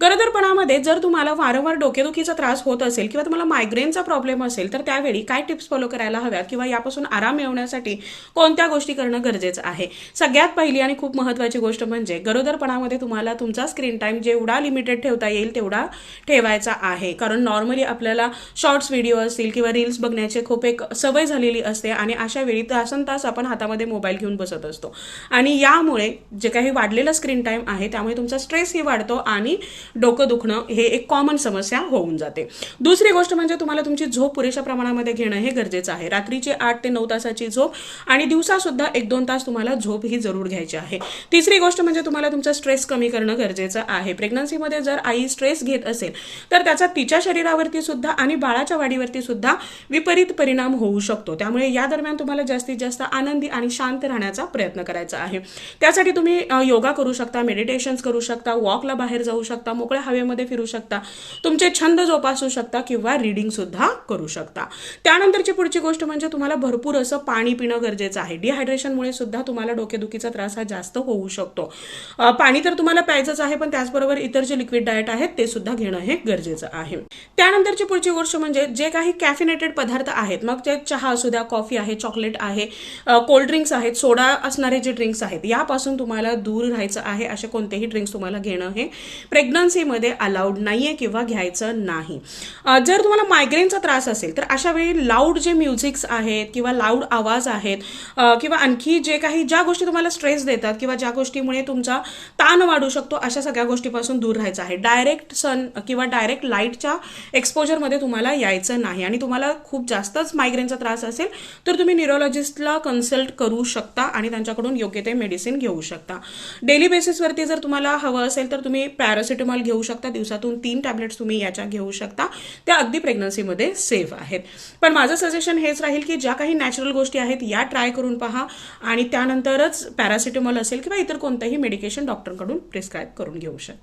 गरोदरपणामध्ये जर तुम्हाला वारंवार डोकेदुखीचा त्रास होत असेल किंवा तुम्हाला मायग्रेनचा प्रॉब्लेम असेल तर त्यावेळी काय टिप्स फॉलो करायला हव्यात? किंवा यापासून आराम मिळवण्यासाठी कोणत्या गोष्टी करणं गरजेचं आहे? सगळ्यात पहिली आणि खूप महत्त्वाची गोष्ट म्हणजे गरोदरपणामध्ये तुम्हाला तुमचा स्क्रीन टाईम जेवढा लिमिटेड ठेवता येईल तेवढा ठेवायचा आहे. कारण नॉर्मली आपल्याला शॉर्ट्स व्हिडिओ असतील किंवा रील्स बघण्याची खूप एक सवय झालेली असते आणि अशा वेळी तासन तास आपण हातामध्ये मोबाईल घेऊन बसत असतो. आणि यामुळे जे काही वाढलेलं स्क्रीन टाईम आहे त्यामुळे तुमचा स्ट्रेसही वाढतो आणि डोकं दुखणं हे एक कॉमन समस्या होऊन जाते. दुसरी गोष्ट म्हणजे तुम्हाला तुमची झोप पुरेशा प्रमाणामध्ये घेणं हे गरजेचं आहे. रात्रीची आठ ते नऊ तासाची झोप आणि दिवसासुद्धा एक दोन तास तुम्हाला झोप ही जरूर घ्यायची आहे. तिसरी गोष्ट म्हणजे तुम्हाला तुमचा स्ट्रेस कमी करणं गरजेचं आहे. प्रेग्नन्सीमध्ये जर आई स्ट्रेस घेत असेल तर त्याचा तिच्या शरीरावरती सुद्धा आणि बाळाच्या वाढीवरती सुद्धा विपरीत परिणाम होऊ शकतो. त्यामुळे या दरम्यान तुम्हाला जास्तीत जास्त आनंदी आणि शांत राहण्याचा प्रयत्न करायचा आहे. त्यासाठी तुम्ही योगा करू शकता मेडिटेशन्स करू शकता वॉकला बाहेर जाऊ शकता मोकळ्या हवेमध्ये फिरू शकता तुमचे छंद जोपासू शकता किंवा रिडिंग सुद्धा करू शकता. त्यानंतरची पुढची गोष्ट म्हणजे तुम्हाला भरपूर असं पाणी पिणं गरजेचं आहे. डिहायड्रेशनमुळे सुद्धा तुम्हाला डोकेदुखीचा त्रास हा जास्त होऊ शकतो. पाणी तर तुम्हाला प्यायचंच आहे पण त्याचबरोबर इतर जे लिक्विड डाएट आहेत ते सुद्धा घेणं हे गरजेचं आहे. त्यानंतरची पुढची गोष्ट म्हणजे जे काही कॅफिनेटेड पदार्थ आहेत मग ते चहा असू द्या कॉफी आहे चॉकलेट आहे कोल्ड ड्रिंक्स आहेत सोडा असणारे जे ड्रिंक्स आहेत यापासून तुम्हाला दूर राहायचं आहे असे कोणतेही ड्रिंक्स तुम्हाला घेणं हे प्रेग्नन्सीमध्ये अलाउड नाहीये किंवा घ्यायचं नाही. जर तुम्हाला मायग्रेनचा त्रास असेल तर अशा वेळी लाऊड जे म्युझिक्स आहेत किंवा लाऊड आवाज आहेत किंवा आणखी जे काही ज्या गोष्टी तुम्हाला स्ट्रेस देतात किंवा ज्या गोष्टीमुळे तुमचा ताण वाढू शकतो अशा सगळ्या गोष्टीपासून दूर राहायचं आहे. डायरेक्ट सन किंवा डायरेक्ट लाईटच्या एक्सपोजरमध्ये तुम्हाला यायचं नाही. आणि तुम्हाला खूप जास्तच मायग्रेनचा त्रास असेल तर तुम्ही न्युरोलॉजिस्टला कन्सल्ट करू शकता आणि त्यांच्याकडून योग्य ते मेडिसिन घेऊ शकता. डेली बेसिसवरती जर तुम्हाला हवं असेल तर तुम्ही पॅरासिटामॉल घेऊ शकता. दिवसातून तीन टॅबलेट्स तुम्ही याच्या घेऊ शकता. त्या अगदी प्रेग्नन्सीमध्ये सेफ आहेत. पण माझं सजेशन हेच राहील की ज्या काही नॅचरल गोष्टी आहेत या ट्राय करून पहा. आणि त्यानंतरच पॅरासिटेमॉल असेल किंवा इतर कोणतंही मेडिकेशन डॉक्टरकडून प्रिस्क्राईब करून घेऊ शकता.